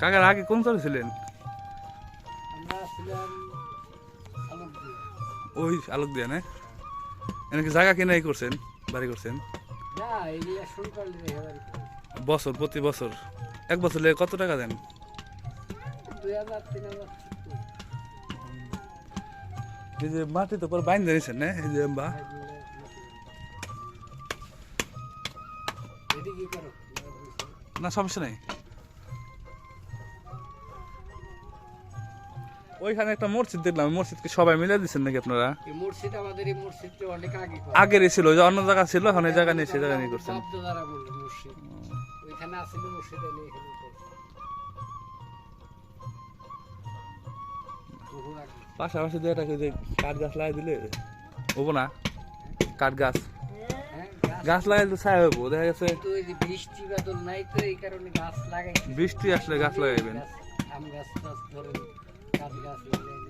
কাকার আগে কোন চরে ছিলেন? ওই আলোক দিয়ে না এনাকে জায়গা কিনাই করছেন বাড়ি করছেন। বছর প্রতি বছর। এক বছর লেগে কত টাকা দেন। এই যে মাটি তো পরে বাইন দিয়েছেন না? এই যে বা। না সমস্যা নেই। ওইখানে একটা মসজিদ দেখলাম মসজিদকে সবাই মিলে দিচ্ছেন নাকি আপনারা? মসজিদ আমাদের এই মসজিদটা অনেক আগে করা। আগের ছিল যে অন্য জায়গা ছিল এখন এই জায়গা নিয়ে সে জায়গা নিয়ে করছেন। ওইখানে আসলে মসজিদ। পাশাপাশি দিয়ে এটাকে যে কাঠ গাছ লাগাই দিলে? হব না? কাঠ গাছ। হ্যাঁ, গাছ গাছ লাগাই দিলে ছায়া হব দেখা গেছে বৃষ্টি বাদল নাই তো এই কারণে গাছ লাগাই বৃষ্টি আসলে গাছ লাগাইবেন। আম গাছ ধরেন। Catherine.